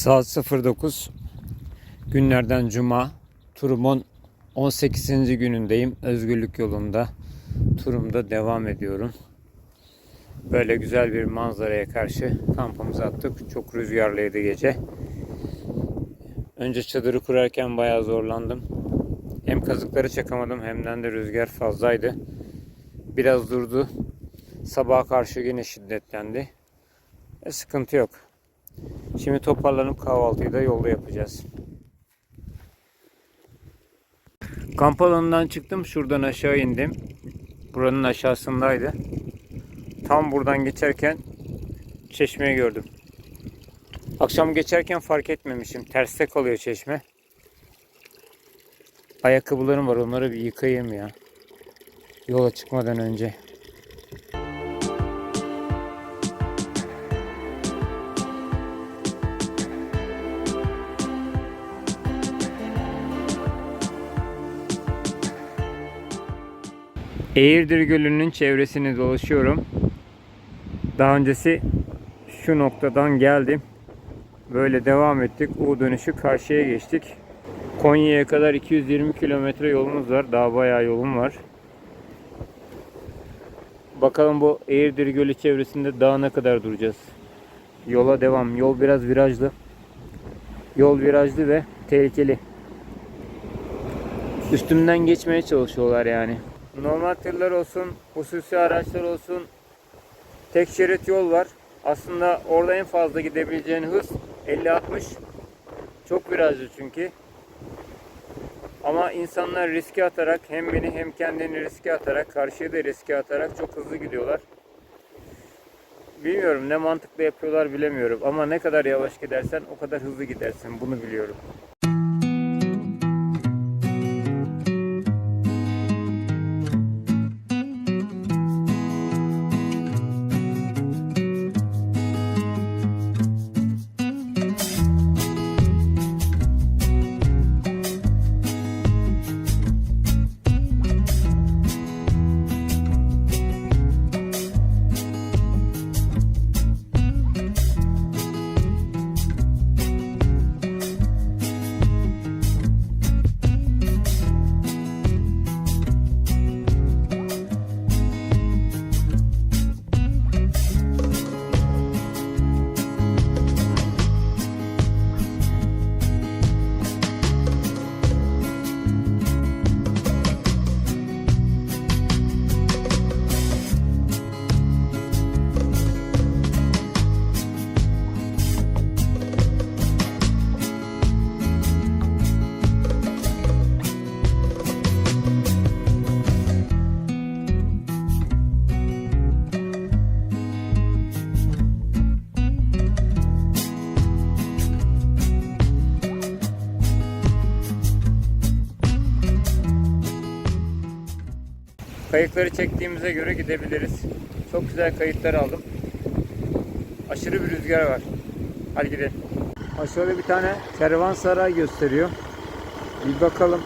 Saat 09 günlerden cuma turumun 18. günündeyim. Özgürlük yolunda turumda devam ediyorum. Böyle güzel bir manzaraya karşı kampımızı attık. Çok rüzgarlıydı gece. Önce çadırı kurarken bayağı zorlandım. Hem kazıkları çakamadım hem de rüzgar fazlaydı. Biraz durdu. Sabaha karşı yine şiddetlendi. E, sıkıntı yok. Şimdi toparlanıp kahvaltıyı da yolda yapacağız. Kamp alanından çıktım. Şuradan aşağı indim. Buranın aşağısındaydı. Tam buradan geçerken çeşmeyi gördüm. Akşam geçerken fark etmemişim. Terste kalıyor çeşme. Ayakkabılarım var. Onları bir yıkayayım ya. Yola çıkmadan önce. Eğirdir Gölü'nün çevresini dolaşıyorum. Daha öncesi şu noktadan geldim. Böyle devam ettik. U dönüşü karşıya geçtik. Konya'ya kadar 220 kilometre yolumuz var. Daha bayağı yolum var. Bakalım bu Eğirdir Gölü çevresinde daha ne kadar duracağız. Yola devam. Yol biraz virajlı. Yol virajlı ve tehlikeli. Üstümden geçmeye çalışıyorlar yani. Normal tırlar olsun, hususi araçlar olsun. Tek şerit yol var. Aslında orada en fazla gidebileceğin hız 50-60. Çok virajlı çünkü. Ama insanlar riske atarak hem beni hem kendini riske atarak karşıya da riske atarak çok hızlı gidiyorlar. Bilmiyorum ne mantıkla yapıyorlar bilemiyorum ama ne kadar yavaş gidersen o kadar hızlı gidersin bunu biliyorum. Kayıkları çektiğimize göre gidebiliriz. Çok güzel kayıtlar aldım. Aşırı bir rüzgar var. Hadi gidelim. Şöyle bir tane kervansaray gösteriyor. Bir bakalım.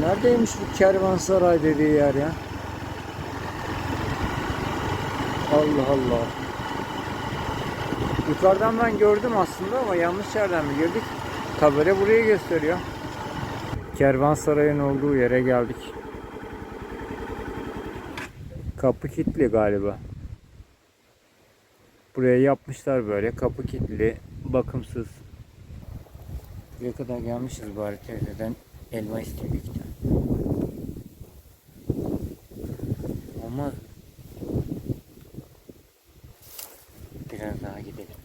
Neredeymiş bu kervansaray dediği yer ya? Allah Allah. Yukarıdan ben gördüm aslında ama yanlış yerden mi girdik? Tabela burayı gösteriyor. Kervansaray'ın olduğu yere geldik. Kapı kilitli galiba. Buraya yapmışlar böyle. Kapı kilitli, bakımsız. Buraya kadar gelmişiz bari teyzeden. Elma isteyeyim iki tane. Olmaz. Biraz daha gidelim.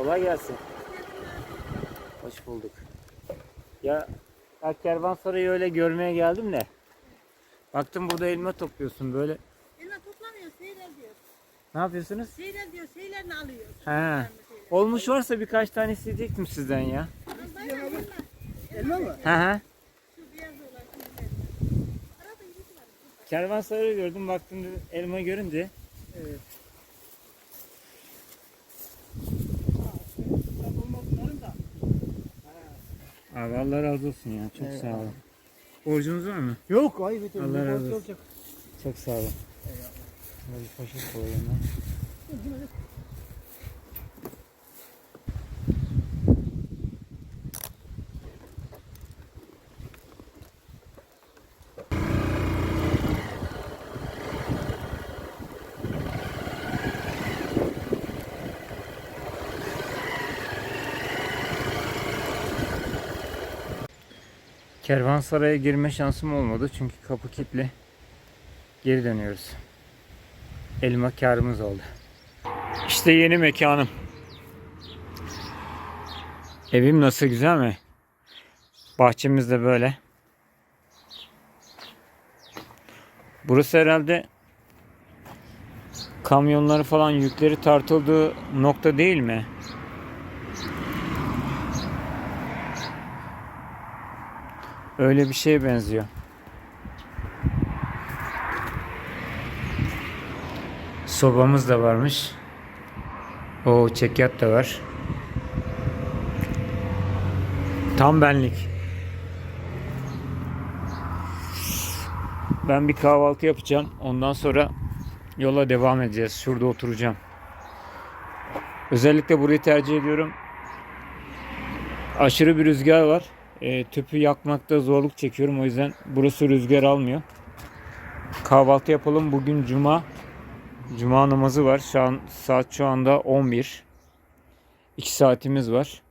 Kolay gelsin. Hoş bulduk. Ya bak kervansarayı öyle görmeye geldim de. Baktım burada elma topluyorsun böyle. Elma toplamıyor, seyir diyor. Ne yapıyorsunuz? Seyir diyor, seyirlerini alıyor. He. Olmuş varsa birkaç tane isteyecektim sizden ya. Elma mı? He he. Kervansarayı gördüm baktım elma görünce. Abi Allah razı olsun ya. Çok Evet, sağ olun. Borcunuz var mı? Yok ay beter. Allah razı olsun. Çok sağ olun. Bir poşet koyayım ben. Kervansaray'a girme şansım olmadı çünkü kapı kilitli. Geri dönüyoruz. Elma karımız oldu. İşte yeni mekanım. Evim nasıl güzel mi? Bahçemiz de böyle. Burası herhalde kamyonları falan yükleri tartıldığı nokta değil mi? Öyle bir şeye benziyor. Sobamız da varmış. O çekyat da var. Tam benlik. Ben bir kahvaltı yapacağım. Ondan sonra yola devam edeceğiz. Şurada oturacağım. Özellikle burayı tercih ediyorum. Aşırı bir rüzgar var. E, tüpü yakmakta zorluk çekiyorum. O yüzden burası rüzgar almıyor. Kahvaltı yapalım. Bugün cuma. Cuma namazı var. Şu an saat şu anda 11. 2 saatimiz var.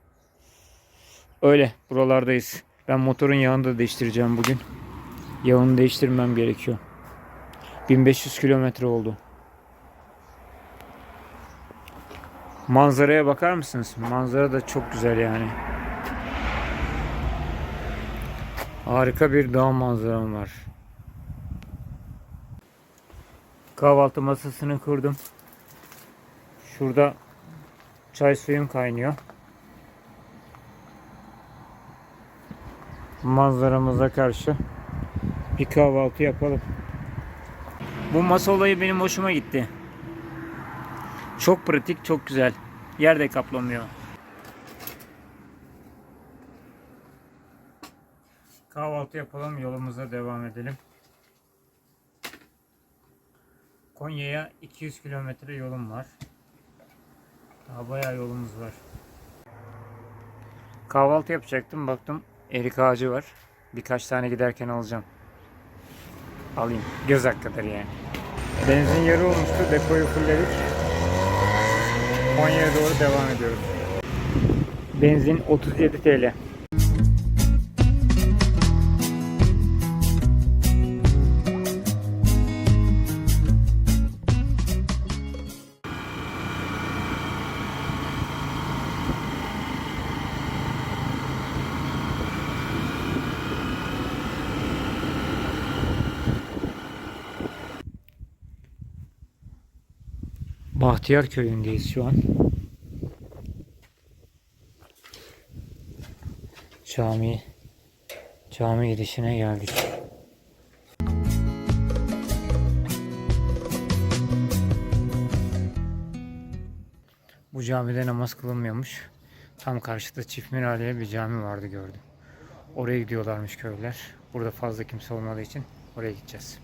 Öyle buralardayız. Ben motorun yağını da değiştireceğim bugün. Yağını değiştirmem gerekiyor. 1500 kilometre oldu. Manzaraya bakar mısınız? Manzara da çok güzel yani. Harika bir dağ manzaram var. Kahvaltı masasını kurdum. Şurada çay suyum kaynıyor. Manzaramıza karşı bir kahvaltı yapalım. Bu masa olayı benim hoşuma gitti. Çok pratik, çok güzel. Yer de kaplamıyor. Kahvaltı yapalım, yolumuza devam edelim. Konya'ya 200 kilometre yolum var. Daha bayağı yolumuz var. Kahvaltı yapacaktım. Baktım erik ağacı var. Birkaç tane giderken alacağım. Alayım. Göz hakkıdır yani. Benzin yarı olmuştu. Depoyu fullledik. Konya'ya doğru devam ediyoruz. Benzin 37 TL. Bahtiyar köyündeyiz şu an. Cami cami girişine geldik. Bu camide namaz kılınmıyormuş. Tam karşıda çift minareli bir cami vardı gördüm. Oraya gidiyorlarmış köylüler. Burada fazla kimse olmadığı için oraya gideceğiz.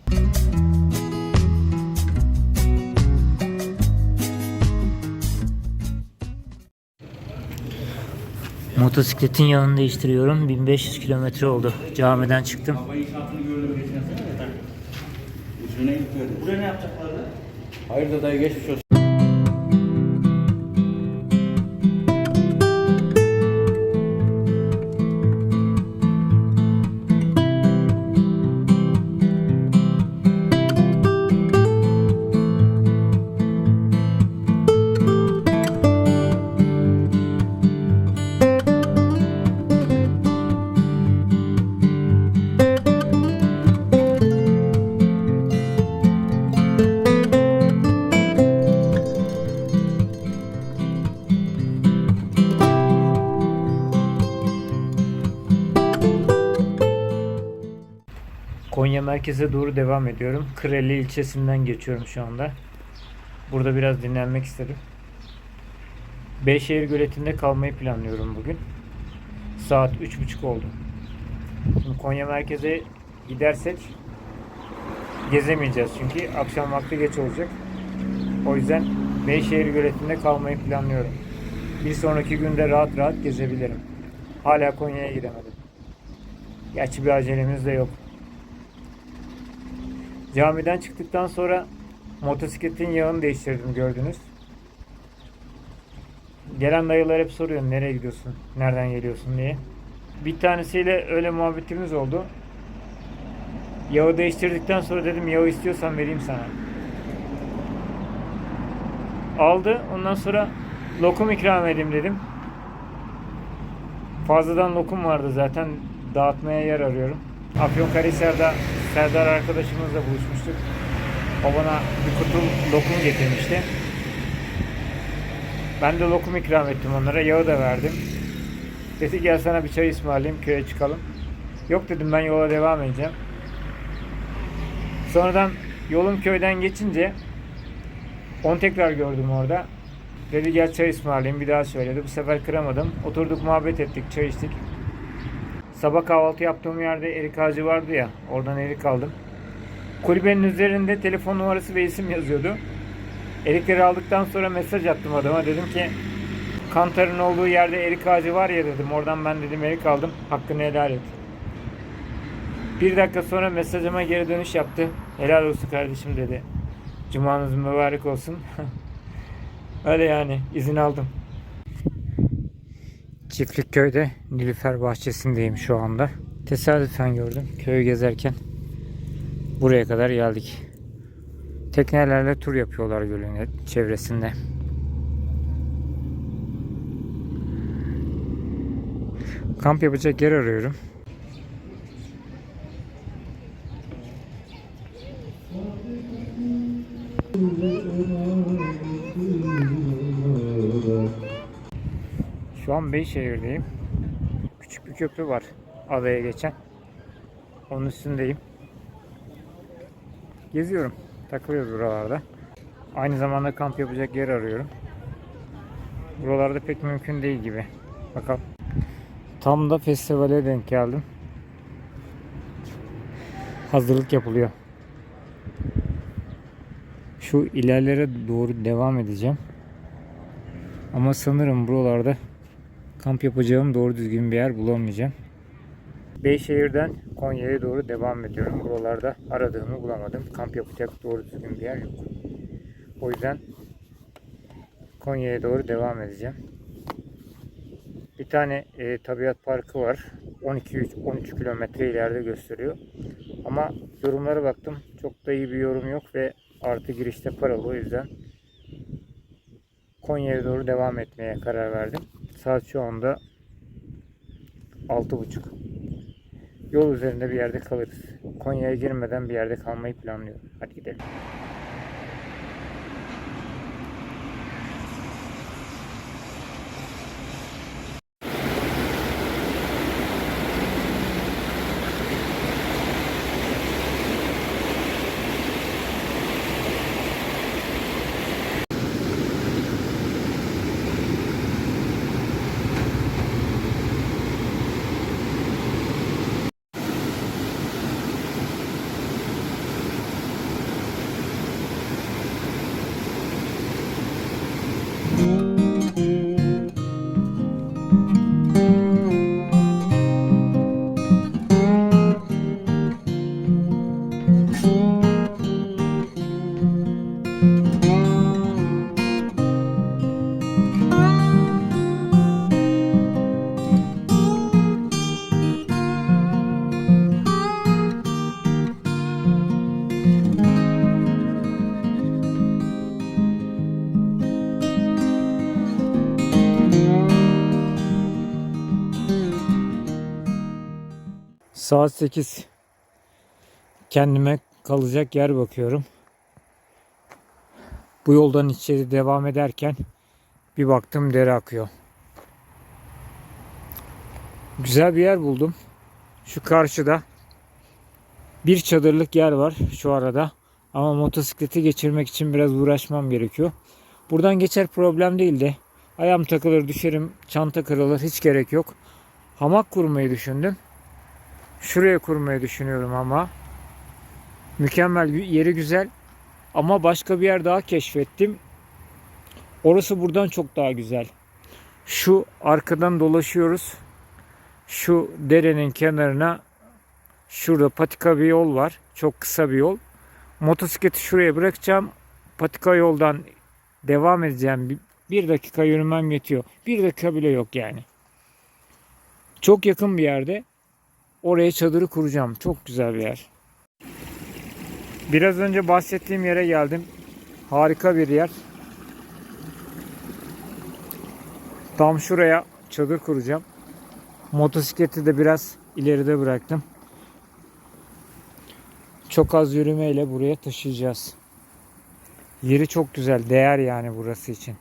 Motosikletin yağını değiştiriyorum. 1500 kilometre oldu. Camiden çıktım. Buraya ne yapacaklardı? Hayırdır dayı geçmiş olsun. Merkeze doğru devam ediyorum. Kıreli ilçesinden geçiyorum şu anda. Burada biraz dinlenmek istedim. Beyşehir Göleti'nde kalmayı planlıyorum bugün. Saat 3.30 oldu. Şimdi Konya merkeze gidersek gezemeyeceğiz çünkü akşam vakti geç olacak. O yüzden Beyşehir göletinde kalmayı planlıyorum. Bir sonraki günde rahat rahat gezebilirim. Hala Konya'ya gidemedim. Gerçi bir acelemiz de yok. Camiden çıktıktan sonra motosikletin yağını değiştirdim gördünüz. Gelen dayılar hep soruyor nereye gidiyorsun, nereden geliyorsun diye. Bir tanesiyle öyle muhabbetimiz oldu. Yağı değiştirdikten sonra dedim yağı istiyorsan vereyim sana. Aldı. Ondan sonra lokum ikram edeyim dedim. Fazladan lokum vardı zaten. Dağıtmaya yer arıyorum. Afyonkarahisar'da Serdar arkadaşımızla buluşmuştuk. O bana bir kutu lokum getirmişti. Ben de lokum ikram ettim onlara. Yağı da verdim. Dedi gel sana bir çay ısmarlayayım köye çıkalım. Yok dedim ben yola devam edeceğim. Sonradan yolum köyden geçince onu tekrar gördüm orada. Dedi gel çay ısmarlayayım bir daha söyledi. Bu sefer kıramadım. Oturduk muhabbet ettik çay içtik. Sabah kahvaltı yaptığım yerde erik ağacı vardı ya. Oradan erik aldım. Kulübenin üzerinde telefon numarası ve isim yazıyordu. Erikleri aldıktan sonra mesaj attım adama. Dedim ki Kantar'ın olduğu yerde erik ağacı var ya dedim. Oradan ben dedim erik aldım. Hakkını helal et. Bir dakika sonra mesajıma geri dönüş yaptı. Helal olsun kardeşim dedi. Cumanız mübarek olsun. Öyle yani izin aldım. Çiftlik köyde Nilüfer bahçesindeyim şu anda. Tesadüfen gördüm. Köyü gezerken buraya kadar geldik. Teknelerle tur yapıyorlar gölün çevresinde. Kamp yapacak yer arıyorum. Şu an Beyşehir'deyim. Küçük bir köprü var adaya geçen. Onun üstündeyim. Geziyorum. Takılıyoruz buralarda. Aynı zamanda kamp yapacak yer arıyorum. Buralarda pek mümkün değil gibi. Bakalım. Tam da festivale denk geldim. Hazırlık yapılıyor. Şu ilerlere doğru devam edeceğim. Ama sanırım buralarda kamp yapacağım doğru düzgün bir yer bulamayacağım. Beyşehir'den Konya'ya doğru devam ediyorum. Buralarda aradığımı bulamadım. Kamp yapacak doğru düzgün bir yer yok. O yüzden Konya'ya doğru devam edeceğim. Bir tane e, tabiat parkı var. 12-13 kilometre ileride gösteriyor. Ama yorumlara baktım. Çok da iyi bir yorum yok ve artı girişte paralı. O yüzden Konya'ya doğru devam etmeye karar verdim. Saat şu anda 6.30. Yol üzerinde bir yerde kalırız. Konya'ya girmeden bir yerde kalmayı planlıyorum. Hadi gidelim. Saat 8. Kendime kalacak yer bakıyorum. Bu yoldan içeri devam ederken bir baktım dere akıyor. Güzel bir yer buldum. Şu karşıda bir çadırlık yer var şu arada. Ama motosikleti geçirmek için biraz uğraşmam gerekiyor. Buradan geçer problem değildi. Ayağım takılır düşerim, çanta kırılır hiç gerek yok. hamak kurmayı düşündüm. Şuraya kurmayı düşünüyorum ama. Mükemmel yeri güzel. Ama başka bir yer daha keşfettim. Orası buradan çok daha güzel. Şu arkadan dolaşıyoruz. Şu derenin kenarına şurada patika bir yol var. Çok kısa bir yol. Motosikleti şuraya bırakacağım. Patika yoldan devam edeceğim. Bir, bir dakika yürümem yetiyor. Bir dakika bile yok yani. Çok yakın bir yerde. Oraya çadırı kuracağım. Çok güzel bir yer. Biraz önce bahsettiğim yere geldim. Harika bir yer. Tam şuraya çadır kuracağım. Motosikleti de biraz ileride bıraktım. Çok az yürümeyle buraya taşıyacağız. Yeri çok güzel. Değer yani burası için.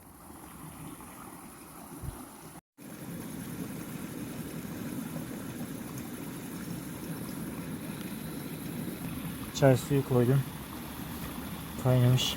Çay suyu koydum. Kaynamış.